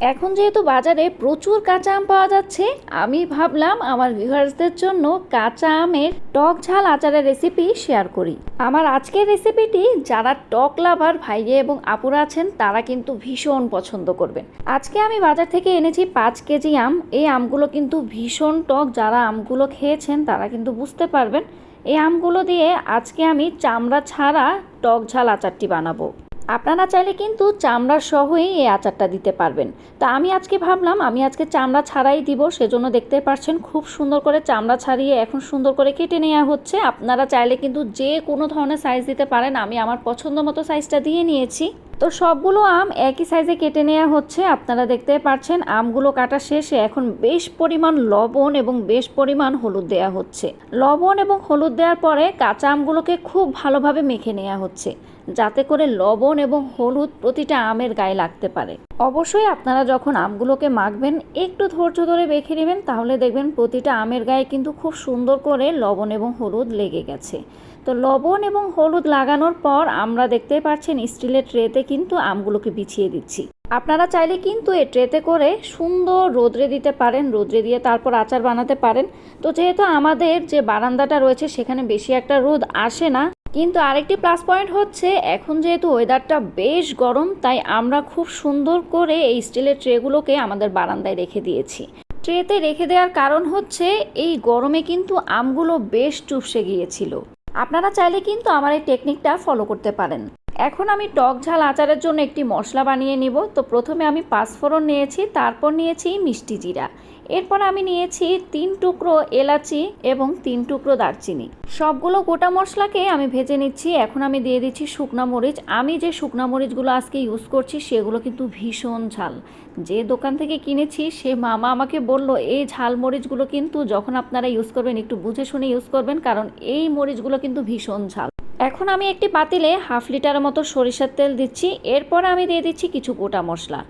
এখন যেহেতু বাজারে প্রচুর কাঁচা আম পাওয়া যাচ্ছে, আমি ভাবলাম আমার ভিউয়ার্সদের জন্য কাঁচা আমের টক ঝাল আচারের রেসিপি শেয়ার করি। আমার আজকের রেসিপিটি যারা টক লাভার ভাইয়ে এবং আপুরা আছেন, তারা কিন্তু ভীষণ পছন্দ করবেন। আজকে আমি বাজার থেকে এনেছি পাঁচ কেজি আম। এই আমগুলো কিন্তু ভীষণ টক। যারা আমগুলো খেয়েছেন, তারা কিন্তু বুঝতে পারবেন। এই আমগুলো দিয়ে আজকে আমি চামড়া ছাড়া টক ঝাল আচারটি বানাবো। আপনারা চাইলে কিন্তু চামড়া সহই এই আচারটা দিতে পারবেন। তা আমি আজকে ভাবলাম, আমি আজকে চামড়া ছাড়াই দিব, সেজন্য দেখতে পাচ্ছেন খুব সুন্দর করে চামড়া ছাড়িয়ে এখন সুন্দর করে কেটে নেওয়া হচ্ছে। আপনারা চাইলে কিন্তু যে কোনো ধরনের সাইজ দিতে পারেন, আমি আমার পছন্দ মতো সাইজটা দিয়ে নিয়েছি। তো সবগুলো আম একই সাইজে কেটে নেওয়া হচ্ছে। আপনারা দেখতে পাচ্ছেন, আমগুলো কাটা শেষে এখন বেশ পরিমাণ লবণ এবং বেশ পরিমাণ হলুদ দেওয়া হচ্ছে। লবণ এবং হলুদ দেওয়ার পরে কাঁচা আমগুলোকে খুব ভালোভাবে মেখে নেওয়া হচ্ছে, যাতে করে লবণ এবং হলুদ প্রতিটা আমের গায়ে লাগতে পারে। অবশ্যই আপনারা যখন আমগুলোকে মাখবেন, একটু ধৈর্য ধরে মেখে নেবেন, তাহলে দেখবেন প্রতিটা আমের গায়ে কিন্তু খুব সুন্দর করে লবণ এবং হলুদ লেগে গেছে। তো লবণ এবং হলুদ লাগানোর পর আমরা দেখতে পাচ্ছেন স্টিলের ট্রেতে কিন্তু আমগুলোকে বিছিয়ে দিচ্ছি। আপনারা চাইলে কিন্তু এই ট্রেতে করে সুন্দর রোদ্রে দিতে পারেন, রোদ্রে দিয়ে তারপর আচার বানাতে পারেন। তো যেহেতু আমাদের যে বারান্দাটা রয়েছে সেখানে বেশি একটা রোদ আসে না, কিন্তু আরেকটি প্লাস পয়েন্ট হচ্ছে এখন যেহেতু ওয়েদারটা বেশ গরম, তাই আমরা খুব সুন্দর করে এই স্টিলের ট্রেগুলোকে আমাদের বারান্দায় রেখে দিয়েছি। ট্রেতে রেখে দেওয়ার কারণ হচ্ছে এই গরমে কিন্তু আমগুলো বেশ চুপসে গিয়েছিল। আপনারা চাইলে কিন্তু আমার এই টেকনিকটা ফলো করতে পারেন। এখন আমি টক ঝাল আচারের জন্য একটি মশলা বানিয়ে নিব। তো প্রথমে আমি পাঁচফোড়ন নিয়েছি, তারপর নিয়েছি মিষ্টি জিরা। এরপর আমি নিয়েছি তিন টুকরো এলাচি এবং তিন টুকরো দারচিনি। সবগুলো গোটা মশলাকে আমি ভেজে নিচ্ছি। এখন আমি দিয়ে দিচ্ছি শুকনা মরিচ। আমি যে শুকনা মরিচগুলো আজকে ইউজ করছি, সেগুলো কিন্তু ভীষণ ঝাল। যে দোকান থেকে কিনেছি, সে মামা আমাকে বলল, এই ঝাল মরিচগুলো কিন্তু যখন আপনারা ইউজ করবেন, একটু বুঝে শুনে ইউজ করবেন, কারণ এই মরিচগুলো কিন্তু ভীষণ ঝাল। এখন আমি একটি পাতিলে হাফ লিটারের মতো সরিষার তেল দিচ্ছি। এরপর আমি দিয়ে দিচ্ছি কিছু গোটা মশলা।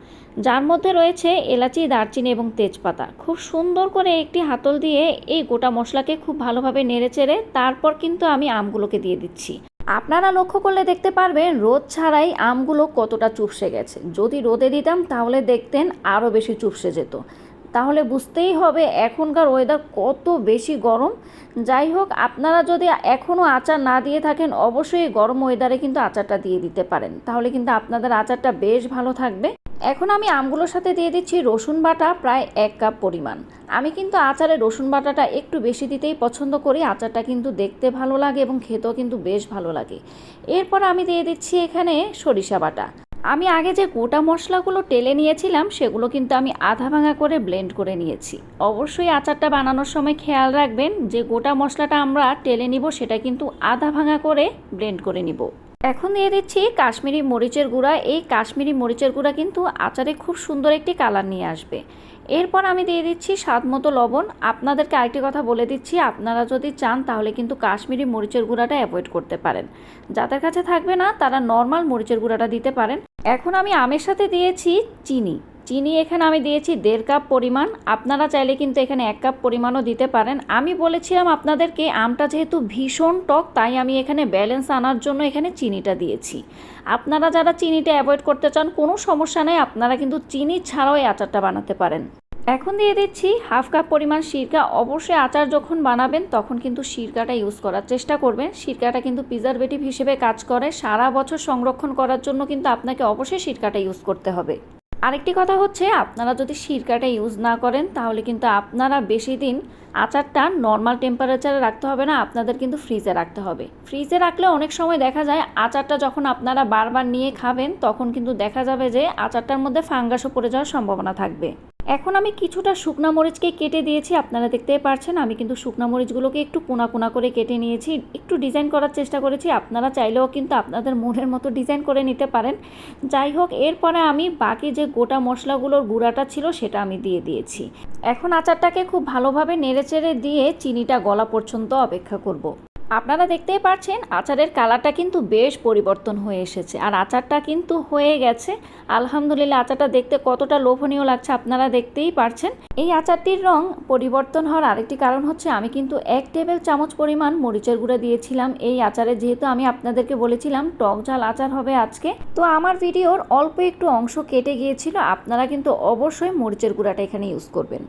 যার মধ্যে রয়েছে এলাচি, দারচিনি এবং তেজপাতা। খুব সুন্দর করে একটি হাতল দিয়ে এই গোটা মশলাকে খুব ভালোভাবে নেড়ে চেড়ে তারপর কিন্তু আমি আমগুলোকে দিয়ে দিচ্ছি। আপনারা লক্ষ্য করলে দেখতে পারবেন, রোদ ছাড়াই আমগুলো কতটা চুপসে গেছে। যদি রোদে দিতাম তাহলে দেখতেন আরও বেশি চুপসে যেত। তাহলে বুঝতেই হবে এখনকার ওয়েদার কত বেশি গরম। যাই হোক, আপনারা যদি এখনও আচার না দিয়ে থাকেন, অবশ্যই গরম ওয়েদারে কিন্তু আচারটা দিয়ে দিতে পারেন। তাহলে কিন্তু আপনাদের আচারটা বেশ ভালো থাকবে। এখন আমি আমগুলোর সাথে দিয়ে দিচ্ছি রসুন বাটা, প্রায় এক কাপ পরিমাণ। আমি কিন্তু আচারে রসুন বাটাটা একটু বেশি দিতেই পছন্দ করি। আচারটা কিন্তু দেখতে ভালো লাগে এবং খেতেও কিন্তু বেশ ভালো লাগে। এরপর আমি দিয়ে দিচ্ছি এখানে সরিষা বাটা। আমি আগে যে গোটা মশলাগুলো টেলে নিয়েছিলাম, সেগুলো কিন্তু আমি আধা ভাঙা করে ব্লেন্ড করে নিয়েছি। অবশ্যই আচারটা বানানোর সময় খেয়াল রাখবেন, যে গোটা মশলাটা আমরা টেলে নিব, সেটা কিন্তু আধা ভাঙা করে ব্লেন্ড করে নিব। এখন দিয়ে দিচ্ছি কাশ্মীরি মরিচের গুঁড়া। এই কাশ্মীরি মরিচের গুঁড়া কিন্তু আচারে খুব সুন্দর একটি কালার নিয়ে আসবে। এরপর আমি দিয়ে দিচ্ছি স্বাদ মতো লবণ। আপনাদেরকে আরেকটি কথা বলে দিচ্ছি, আপনারা যদি চান তাহলে কিন্তু কাশ্মীরি মরিচের গুঁড়াটা অ্যাভয়েড করতে পারেন। যাদের কাছে থাকবে না, তারা নর্মাল মরিচের গুঁড়াটা দিতে পারেন। এখন আমি আমের সাথে দিয়েছি চিনি। চিনি এখানে আমি দিয়েছি দেড় কাপ পরিমাণ। আপনারা চাইলে কিন্তু এখানে এক কাপ পরিমাণও দিতে পারেন। আমি বলেছিলাম আপনাদেরকে আমটা যেহেতু ভীষণ টক, তাই আমি এখানে ব্যালেন্স আনার জন্য এখানে চিনিটা দিয়েছি। আপনারা যারা চিনিটা অ্যাভয়েড করতে চান, কোনো সমস্যা নেই, আপনারা কিন্তু চিনি ছাড়াও এই আচারটা বানাতে পারেন। এখন দিয়ে দিচ্ছি হাফ কাপ পরিমাণ সিরকা। অবশ্যই আচার যখন বানাবেন, তখন কিন্তু সিরকাটা ইউজ করার চেষ্টা করবেন। সিরকাটা কিন্তু প্রিজারভেটিভ হিসেবে কাজ করে। সারা বছর সংরক্ষণ করার জন্য কিন্তু আপনাকে অবশ্যই সিরকাটা ইউজ করতে হবে। আরেকটি কথা হচ্ছে, আপনারা যদি সিরকাটা ইউজ না করেন, তাহলে কিন্তু আপনারা বেশি দিন আচারটা নর্মাল টেম্পারেচারে রাখতে হবে না, আপনাদের কিন্তু ফ্রিজে রাখতে হবে। ফ্রিজে রাখলে অনেক সময় দেখা যায়, আচারটা যখন আপনারা বারবার নিয়ে খাবেন, তখন কিন্তু দেখা যাবে যে আচারটার মধ্যে ফাঙ্গাসও পড়ে যাওয়ার সম্ভাবনা থাকবে। এখন আমি কিছুটা শুকনা মরিচকে কেটে দিয়েছি, আপনারা দেখতেই পারছেন। আমি কিন্তু শুকনা মরিচগুলোকে একটু কোনা কোনা করে কেটে নিয়েছি। একটু ডিজাইন করার চেষ্টা করেছি, আপনারা চাইলেও কিন্তু আপনাদের মনের মতো ডিজাইন করে নিতে পারেন। যাই হোক, এরপরে আমি বাকি যে গোটা মশলাগুলোর গুঁড়াটা ছিল, সেটা আমি দিয়ে দিয়েছি। এখন আচারটাকে খুব ভালোভাবে নেড়েচেড়ে দিয়ে চিনিটা গলা পর্যন্ত অপেক্ষা করব। আপনারা দেখতেই পাচ্ছেন আচারের কালারটা কিন্তু বেশ পরিবর্তন হয়ে এসেছে। আর আচারটা কিন্তু হয়ে গেছে। আলহামদুলিল্লাহ, আচারটা দেখতে কতটা লোভনীয় লাগছে আপনারা দেখতেই পারছেন। এই আচারটির রং পরিবর্তন হওয়ার আরেকটি কারণ হচ্ছে, আমি কিন্তু এক টেবিল চামচ পরিমাণ মরিচের গুঁড়া দিয়েছিলাম। এই আচারে যেহেতু আমি আপনাদেরকে বলেছিলাম, টক ঝাল আচার হবে আজকে। তো আমার ভিডিওর অল্প একটু অংশ কেটে গিয়েছিল, আপনারা কিন্তু অবশ্যই মরিচের গুঁড়াটা এখানে ইউজ করবেন।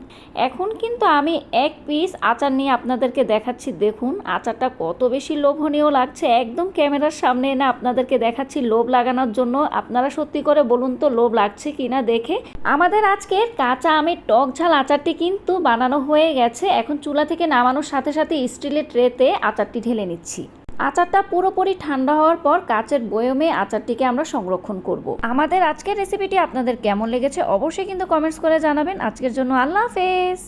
এখন কিন্তু আমি এক পিস আচার নিয়ে আপনাদেরকে দেখাচ্ছি। দেখুন, আচারটা কত বেশি লোভনীয় লাগছে একদম ক্যামেরার সামনে এনে আপনাদেরকে দেখাচ্ছি লোভ লাগানোর জন্য। আপনারা সত্যি করে বলুন তো লোভ লাগছে কিনা দেখে। আমাদের আজকের কাঁচা আমের টক ঝাল আচারটি কিন্তু বানানো হয়ে গেছে। এখন চুলা থেকে নামানোর সাথে সাথে স্টিলের ট্রেতে আচারটি ঢেলে নিচ্ছি। আচারটা পুরোপুরি ঠান্ডা হওয়ার পর কাচের বয়মে আচারটিকে আমরা সংরক্ষণ করব। আমাদের আজকের রেসিপিটি আপনাদের কেমন লেগেছে অবশ্যই কিন্তু কমেন্টস করে জানাবেন। আজকের জন্য আল্লাহ হাফেজ।